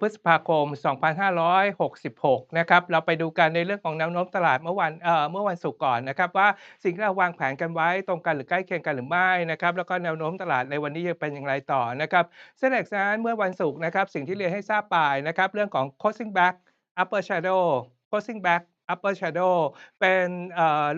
พฤษภาคม 2566 นะครับ เราไปดูกันในเรื่องของแนวโน้มตลาดเมื่อวันเมื่อวันศุกร์ก่อนนะครับ ว่าสิ่งที่เราวางแผนกันไว้ตรงกันหรือใกล้เคียงกันหรือไม่นะครับ แล้วก็แนวโน้มตลาดในวันนี้จะเป็นอย่างไรต่อนะครับเส้นเด็กนั้นเมื่อวันศุกร์นะครับ สิ่งที่เรียนให้ทราบไปนะครับ เรื่องของ closing back upper shadow closing back upper shadow เป็น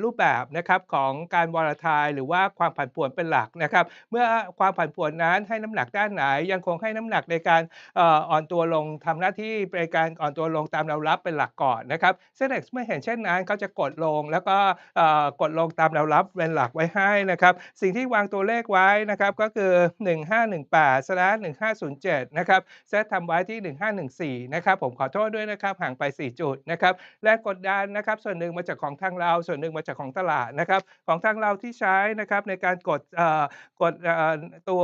รูปแบบนะครับของการวอลทายหรือว่าความผันผวนเป็นหลักนะครับ เมื่อความผันผวนนั้นให้น้ำหนักด้านไหน ยังคงให้น้ำหนักในการอ่ออนตัวลงทำหน้าที่ในการอ่อนตัวลงตามแนวรับเป็นหลักก่อนนะครับเซ็นเด็กซ์เมื่อเห็นเช่นนั้นเขาจะกดลงแล้วก็กดลงตามแนวรับเป็นหลักไว้ให้นะครับ สิ่งที่วางตัวเลขไว้นะครับก็คือ 1518 1507นะครับเซตทำไว้ที่ 1514นะครับผมขอโทษด้วยนะครับห่างไป 4 จุดนะครับแรงกดดันนะครับส่วนหนึ่งมาจากของทางเรา ส่วนหนึ่งมาจากของตลาดนะครับของทางเราที่ใช้นะครับในการกดเอ่อกดเอ่อตัว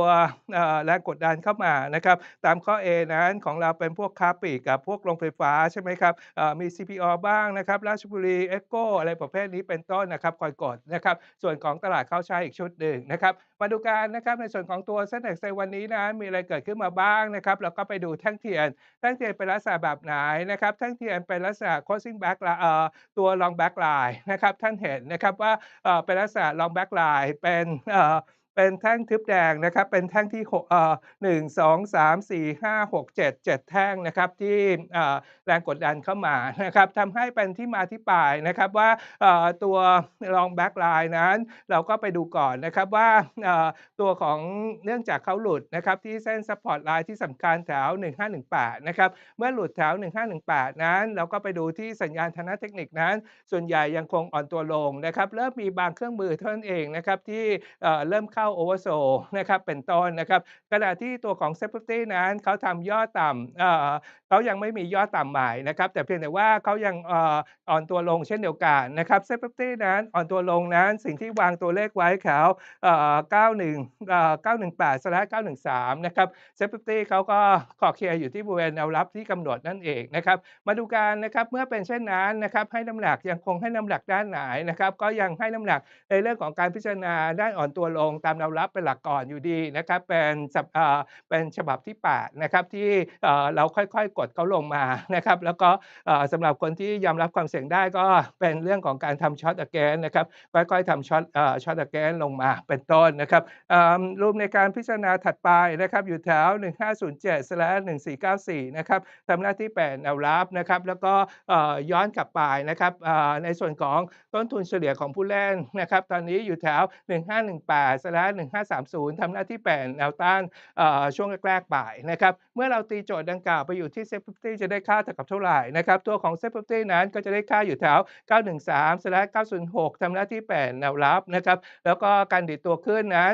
เอ่อแรงกดดันเข้ามานะครับตามข้อ A นั้นของเราเป็นพวกค้าปลีกกับพวกโรงไฟฟ้าใช่ไหมครับเอ่อมี CPO บ้างนะครับราชบุรีเอโกอะไรประเภทนี้เป็นต้นนะครับคอยกดนะครับส่วนของตลาดเข้าใช้อีกชุดหนึ่งนะครับมาดูกันนะครับในส่วนของตัวเซ็นเด็กในวันนี้นั้นมีอะไรเกิดขึ้นมาบ้างนะครับแล้วก็ไปดูแท่งเทียนแท่งเทียนเป็นลักษณะแบบไหนนะครับแท่งเทียนเป็นลักษณะ closing back เอ่อตัว long back line นะครับท่านเห็นนะครับว่าเป็นลักษณะ long back line เป็น เป็นแท่งทึบแดงนะครับเป็นแท่งที่หกเอ่อหนึ่งสองสามสี่ห้าหกเจ็ดเจ็ดแท่งนะครับที่แรงกดดันเข้ามานะครับทำให้เป็นที่มาที่ไปนะครับว่าเอ่อตัว long back line นั้น เราก็ไปดูก่อนนะครับว่าเอ่อตัวของเนื่องจากเขาหลุดนะครับที่เส้น support line ที่สำคัญแถว 1518 นะครับเมื่อหลุดแถว 1518 นั้น เราก็ไปดูที่สัญญาณทางเทคนิคนั้น ส่วนใหญ่ยังคงอ่อนตัวลงนะครับเริ่มมีบางเครื่องมือเท่านั้นเองนะครับที่เอ่อเริ่มเข้าโอเวอร์โซนะครับเป็นต้นนะครับขณะที่ตัวของ s e p u r i t y นั้นเขาทำยอดต่ำเขายังไม่มียอดต่ำใหม่นะครับแต่เพียงแต่ว่าเขายังอ่อนตัวลงเช่นเดียวกันนะครับ s e p u r i t y นั้นอ่อนตัวลงนั้นสิ่งที่วางตัวเลขไว้แถวเอ่อ91เอ่อ918สละ913นะครับเซฟตี้เขาก็ขอเคลียร์อยู่ที่บริเวณแนวรับที่กำหนดนั่นเองนะครับมาดูกันนะครับเมื่อเป็นเช่นนั้นนะครับให้น้ำหนักยังคงให้น้ำหนักด้านไหนนะครับก็ยังให้น้ำหนักในเรื่องของการพิจารณาด้านอ่อนตัวลงตามแนวรับเป็นหลักก่อนอยู่ดีนะครับเป็นเอ่อเป็นฉบับที่8นะครับที่เอ่อเราค่อยๆกดเขาลงมานะครับแล้วก็เอ่อสำหรับคนที่ยอมรับความเสี่ยงได้ก็เป็นเรื่องของการทำช็อตอเกนนะครับค่อยๆทำช็อตเอ่อช็อตอเกนลงมาเป็นต้นนะครับรูปในการพิจารณาถัดไปนะครับอยู่แถว 1507 1494นะครับทำหน้าที่แปดแนวรับนะครับแล้วก็ย้อนกลับไปนะครับในส่วนของต้นทุนเฉลี่ยของผู้เล่นนะครับตอนนี้อยู่แถว 1518 1530ทำหน้าที่แปดแนวต้านช่วงแรกๆบ่ายนะครับเมื่อเราตีโจทย์ดังกล่าวไปอยู่ที่เซฟตี้จะได้ค่าเท่ากับเท่าไหร่นะครับ ตัวของเซฟตี้นั้นก็จะได้ค่าอยู่แถว 913 906ทำหน้าที่แปดแนวรับนะครับ แล้วก็การดิดตัวขึ้นนั้น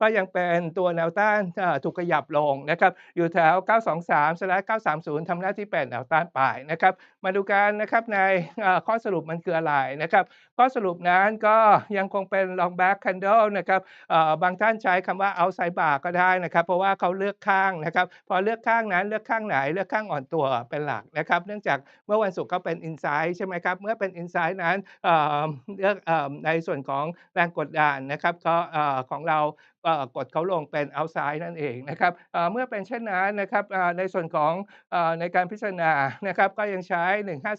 ก็ยังเป็นตัวแนวต้านถูกขยับลงนะครับ อยู่แถว 923 930ทำหน้าที่แปดแนวต้านปลายนะครับ มาดูกันนะครับในข้อสรุปมันคืออะไรนะครับข้อสรุปนั้นก็ยังคงเป็น long back candle นะครับบางท่านใช้คำว่า outside bar ก็ได้นะครับ เพราะว่าเขาเลือกข้างนะครับ พอเลือกข้างนั้นเลือกข้างไหนเลือกข้างอ่อนตัวเป็นหลักนะครับ เนื่องจากเมื่อวันศุกร์เขาเป็น inside ใช่ไหมครับ เมื่อเป็น inside นั้นเลือกเอ่อในส่วนของแรงกดดันนะครับก็ของเรากดเขาลงเป็น outside นั่นเองนะครับเมื่อเป็นเช่นนั้นนะครับในส่วนของในการพิจารณานะครับก็ยังใช้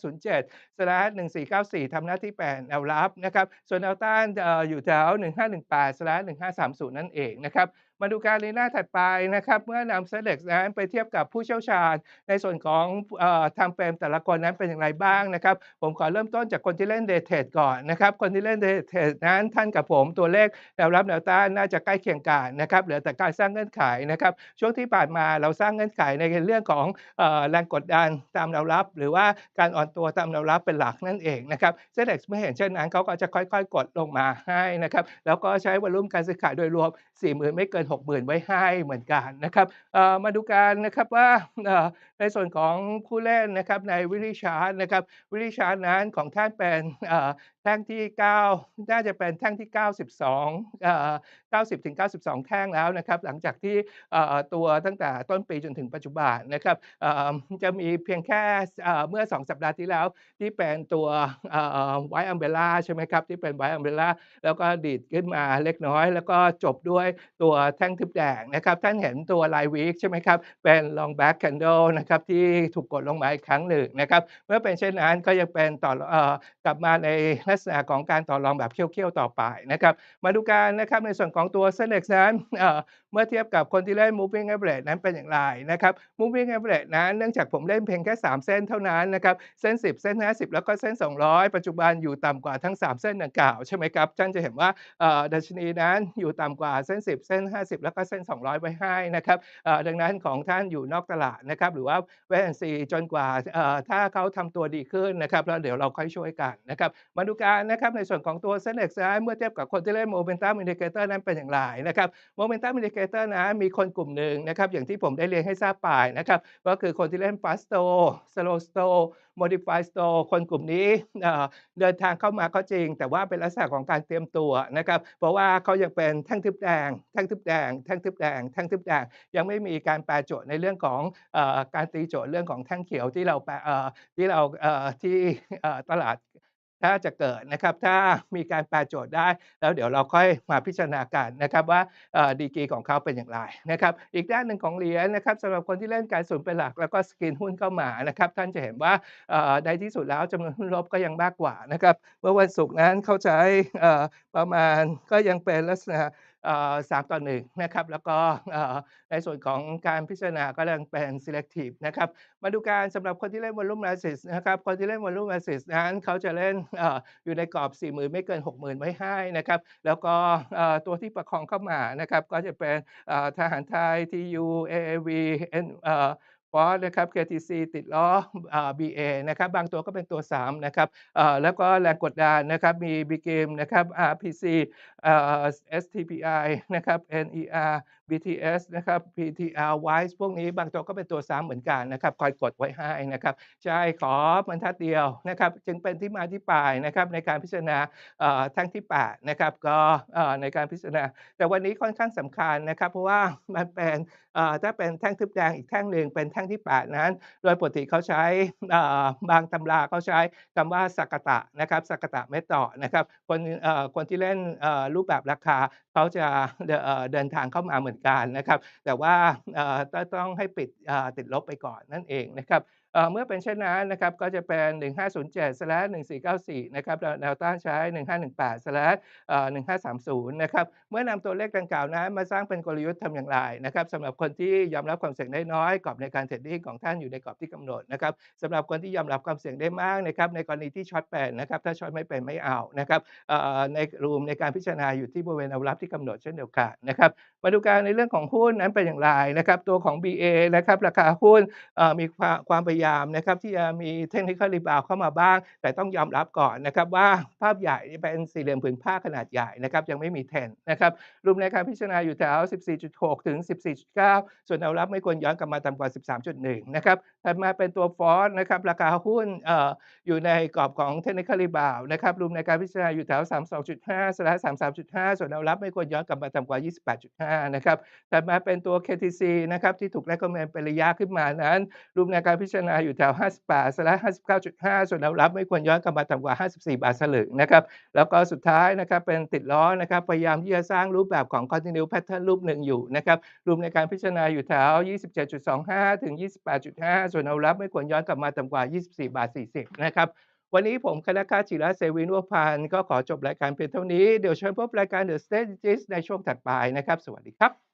1507 slash 1494ทำหน้าที่แปดแนวรับนะครับส่วนแนวต้านอ่ออยู่แถว1518 slash 1530 นั่นเองนะครับ มาดูการในหน้าถัดไปนะครับ เมื่อนำเซเล็กนั้นไปเทียบกับผู้เชี่ยวชาญ ในส่วนของอ่อทำเฟรมแต่ละคนนั้นเป็นอย่างไรบ้างนะครับ ผมขอเริ่มต้นจากคนที่เล่นเดย์เทดก่อนนะครับ คนที่เล่นเดย์เทดนั้นท่านกับผมตัวเลขแนวรับแนวต้านน่าจะใกล้เคียงกันนะครับเหลือแต่การสร้างเงื่อนไขนะครับ ช่วงที่ผ่านมาเราสร้างเงื่อนไขในเรื่องของอแรงกดดันตามแนวรับ หรือว่าการอ่อนตัวตามแนวรับเป็นหลักนั่นเองนะครับเซเล็กไม่เห็นเช่นนั้นเขาก็จะค่อย ๆ กดลงมาให้นะครับแล้วก็ใช้วอลุ่มการซื้อขายโดยรวม 40,000 ไม่เกิน60,000 ไว้ให้เหมือนกันนะครับมาดูกันนะครับว่าในส่วนของผู้เล่นนะครับในวิลิชาร์ตนะครับวิลิชาร์ตนั้นของท่านเป็น แท่งที่ 9 น่าจะเป็นแท่งที่ 92เอ่อ90 ถึง 92 แท่งแล้วนะครับ หลังจากที่ตัวตั้งแต่ต้นปีจนถึงปัจจุบันนะครับจะมีเพียงแค่เมื่อ 2 สัปดาห์ที่แล้ว ที่เป็นตัวไวอัมเบล่าใช่ไหมครับ ที่เป็นไวอัมเบล่าแล้วก็ดีดขึ้นมาเล็กน้อย แล้วก็จบด้วยตัวแท่งทึบแดงนะครับท่านเห็นตัว Line Week ใช่ไหมครับ เป็น Long Back Candle นะครับที่ถูกกดลงมาอีกครั้งหนึ่งนะครับเมื่อเป็นเช่นนั้นก็ยังเป็นต่ออกลับมาในลักษณะของการต่อรองแบบเคี่ยวๆต่อไปนะครับ มาดูกันนะครับในส่วนของตัวเซเน็กซ์นั้น เมื่อเทียบกับคนที่เล่น Moving Average นั้นเป็นอย่างไรนะครับ Moving Average นั้นเนื่องจากผมเล่นเพียงแค่ 3 เส้นเท่านั้นนะครับเส้น 10 เส้น 50 แล้วก็เส้น 200 ปัจจุบันอยู่ต่ำกว่าทั้ง 3 เส้นดังกล่าวใช่ไหมครับท่านจะเห็นว่าดัชนีนั้นอยู่ต่ำกว่าเส้น 10 เส้น 50 แล้วก็เส้น 200 ไว้ให้นะครับดังนั้นของท่านอยู่นอกตลาดนะครับหรือว่า Wait and See จนกว่าถ้าเขาทำตัวดีขึ้นนะครับแล้วเดี๋ยวเราค่อยช่วยกันนะครับมาดูกันนะครับในส่วนของตัว Senex นั้นเมื่อเทียบกับคนที่เล่น Momentum Indicator นั้นเป็นอย่างไรนะครับ Momentum Indicator นั้นมีคนกลุ่มหนึ่งนะครับอย่างที่ผมได้เรียนให้ทราบไปนะครับก็คือคนที่เล่น Fast Slow Slow Slow Modify Slow คนกลุ่มนี้เดินทางเข้ามาก็จริง แต่ว่าเป็นลักษณะของการเตรียมตัวนะครับเพราะว่าเขายังเป็นแท่งทึบแดงแท่งทึบแดงแท่งทึบแดงแท่งทึบแดงยังไม่มีการแปลโจทย์ในเรื่องของอการตีโจทย์เรื่องของแท่งเขียวที่เราแปลที่เราที่ตลาด ถ้าจะเกิดนะครับ ถ้ามีการแปลโจทย์ได้ แล้วเดี๋ยวเราค่อยมาพิจารณากันนะครับว่าดีกรีของเขาเป็นอย่างไรนะครับ อีกด้านหนึ่งของเหรียญนะครับสำหรับคนที่เล่นการสูนเป็นหลัก แล้วก็สกินหุ้นเข้ามานะครับ ท่านจะเห็นว่าในที่สุดแล้วจำนวนหุ้นลบก็ยังมากกว่านะครับ เมื่อวันศุกร์นั้นเขาใช้ประมาณก็ยังเป็นลักษณะ สามต่อหนึ่งนะครับแล้วก็ในส่วนของการพิจารณาก็ยังเป็น selective นะครับมาดูการสำหรับคนที่เล่น Volume Analysis นะครับคนที่เล่น Volume Analysis นั้นเขาจะเล่นออยู่ในกรอบ 40,000 ไม่เกิน 60,000 ไว้ให้นะครับแล้วก็ตัวที่ประคองเข้ามานะครับก็จะเป็นทหารไทย TU AAV N เอ่อ ฟอสนะครับ KTC ติดล้อ BA นะครับบางตัวก็เป็นตัว 3 นะครับแล้วก็แรงกดดันนะครับมี BGM นะครับ RPC STPI นะครับ NER BTS นะครับ PTR Wise พวกนี้บางตัวก็เป็นตัวซ้ำเหมือนกันนะครับคอยกดไว้ให้นะครับใช่ขอบรรทัดเดียวนะครับจึงเป็นที่มาที่ไปนะครับในการพิจารณาเอ่อแท่งที่8นะครับก็เอ่อในการพิจารณา แต่วันนี้ค่อนข้างสำคัญนะครับ เพราะว่ามันเป็นเอ่อถ้าเป็นแท่งทึบแดงอีกแท่งหนึ่งเป็นแท่งที่ 8 นั้น โดยปกติเขาใช้เอ่อบางตำราเขาใช้คำว่าสักตะนะครับสักตะเมตอนะครับคนเอ่อคนที่เล่นเอ่อรูปแบบราคาเขาจะเดินทางเข้ามาเหมือนกันนะครับ แต่ว่าต้องให้ปิดติดลบไปก่อนนั่นเองนะครับ เมื่อเป็นเช่นนั้นนะครับก็จะเป็น 1507/1494 นะครับแนวต้านใช้ 1518-1530 นะครับเมื่อนำตัวเลขดังกล่าวนั้นมาสร้างเป็นกลยุทธ์ทำอย่างไรนะครับสำหรับคนที่ยอมรับความเสี่ยงได้น้อยกรอบในการเทรดดิ้งของท่านอยู่ในกรอบที่กำหนดนะครับสำหรับคนที่ยอมรับความเสี่ยงได้มากนะครับในกรณีที่ช็อตเป็นนะครับถ้าช็อตไม่เป็นไม่เอานะครับในรูมในการพิจารณาอยู่ที่บริเวณแนวรับที่กำหนดเช่นเดียวกันนะครับมาดูการในเรื่องของหุ้นนั้นเป็นอย่างไรนะครับตัวของ BA นะครับราคาหุ้นมีความความพยายามนะครับที่จะมีเทคนิคอลรีบาวเข้ามาบ้าง แต่ต้องยอมรับก่อนนะครับว่าภาพใหญ่เป็นสี่เหลี่ยมผืนผ้าขนาดใหญ่นะครับยังไม่มีเทนนะครับรูมในการพิจารณาอยู่แถว 14.6 ถึง 14.9 ส่วนแนวรับไม่ควรย้อนกลับมาต่ำกว่า 13.1 นะครับถัดมาเป็นตัวฟอสนะครับราคาหุ้นอออยู่ในกรอบของเทคนิคอลรีบาวนะครับรูมในการพิจารณาอยู่แถว 32.5 33.5 ส่วนแนวรับไม่ควรย้อนกลับมาต่ำกว่า 28.5 นะครับถัดมาเป็นตัว KTC นะครับที่ถูก recommend เป็นระยะขึ้นมานั้นรูปในการพิจารณาอยู่แถว58สละ59.5 ส่วนแนวรับไม่ควรย้อนกลับมาต่ำกว่า 54 บาทสลึงนะครับ แล้วก็สุดท้ายนะครับเป็นติดล้อนะครับ พยายามที่จะสร้างรูปแบบของ continue pattern รูปหนึ่งอยู่นะครับรูปในการพิจารณาอยู่แถว 27.25 ถึง 28.5 ส่วนแนวรับไม่ควรย้อนกลับมาต่ำกว่า 24 บาท 40 นะครับวันนี้ผมคณะจิระเสวินุวพันธ์ก็ขอจบรายการเพียงเท่านี้ เดี๋ยวเชิญพบรายการ The Strategist ในช่วงถัดไปนะครับ สวัสดีครับ